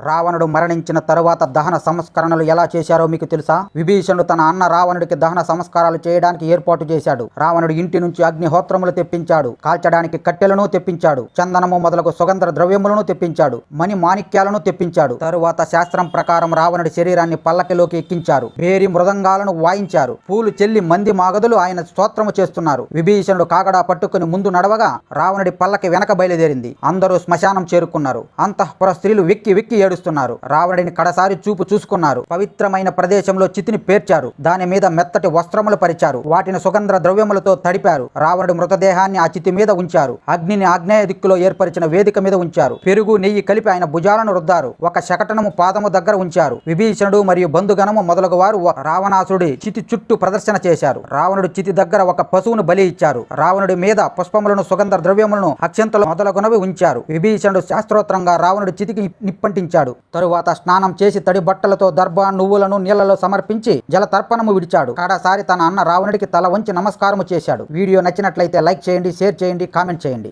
రావణుడు మరణించిన తరువాత దహన సంస్కరణలు ఎలా చేశారో మీకు తెలుసా? విభీషణుడు తన అన్న రావణుడికి దహన సంస్కారాలు చేయడానికి ఏర్పాటు చేశాడు. రావణుడు ఇంటి నుంచి అగ్నిహోత్రములు తెప్పించాడు. కాల్చడానికి కట్టెలను తెప్పించాడు. చందనము మొదలగు సుగంధ ద్రవ్యములను తెప్పించాడు. మణి మాణిక్యాలను తెప్పించాడు. తరువాత శాస్త్రం ప్రకారం రావణుడి శరీరాన్ని పల్లకిలోకి ఎక్కించారు. వేరి మృదంగాలను వాయించారు. పూలు చెల్లి మంది మాగదులు ఆయన స్తోత్రము చేస్తున్నారు. విభీషణుడు కాగడా పట్టుకుని ముందు నడవగా రావణుడి పల్లకి వెనక బయలుదేరింది. అందరూ శ్మశానం చేరుకున్నారు. అంతఃపుర స్త్రీలు విక్కి విక్కి ఏడుస్తున్నారు. రావణుడిని కడసారి చూపు చూసుకున్నారు. పవిత్రమైన ప్రదేశంలో చితిని పేర్చారు. దాని మీద మెత్తటి వస్త్రములు పరిచారు. వాటిని సుగంధ ద్రవ్యములతో తడిపారు. రావణుడి మృతదేహాన్ని ఆ చితి మీద ఉంచారు. అగ్నిని ఆగ్నేయ దిక్కులో ఏర్పరిచిన వేదిక మీద ఉంచారు. పెరుగు నెయ్యి కలిపి ఆయన భుజాలను రుద్దారు. ఒక శకటనము పాదము దగ్గర ఉంచారు. విభీషణుడు మరియు బంధుగణము మొదలగు వారు రావణాసుడి చితి చుట్టూ ప్రదర్శన చేశారు. రావణుడు చితి దగ్గర ఒక పశువును బలి ఇచ్చారు. రావణుడి మీద పుష్పములను సుగంధ ద్రవ్యములను అక్షంతలు మొదలగునవి ఉంచారు. విభీషణుడు శాస్త్రోత్తరంగా రావణుడి చితికి నిప్పంటించారు నిప్పంటించాడు తరువాత స్నానం చేసి తడి బట్టలతో దర్భ నువ్వులను నీళ్ళలో సమర్పించి జల తర్పణము విడిచాడు. కాడసారి తన అన్న రావణుడికి తల వంచి నమస్కారము చేశాడు. వీడియో నచ్చినట్లయితే లైక్ చేయండి షేర్ చేయండి కామెంట్ చేయండి.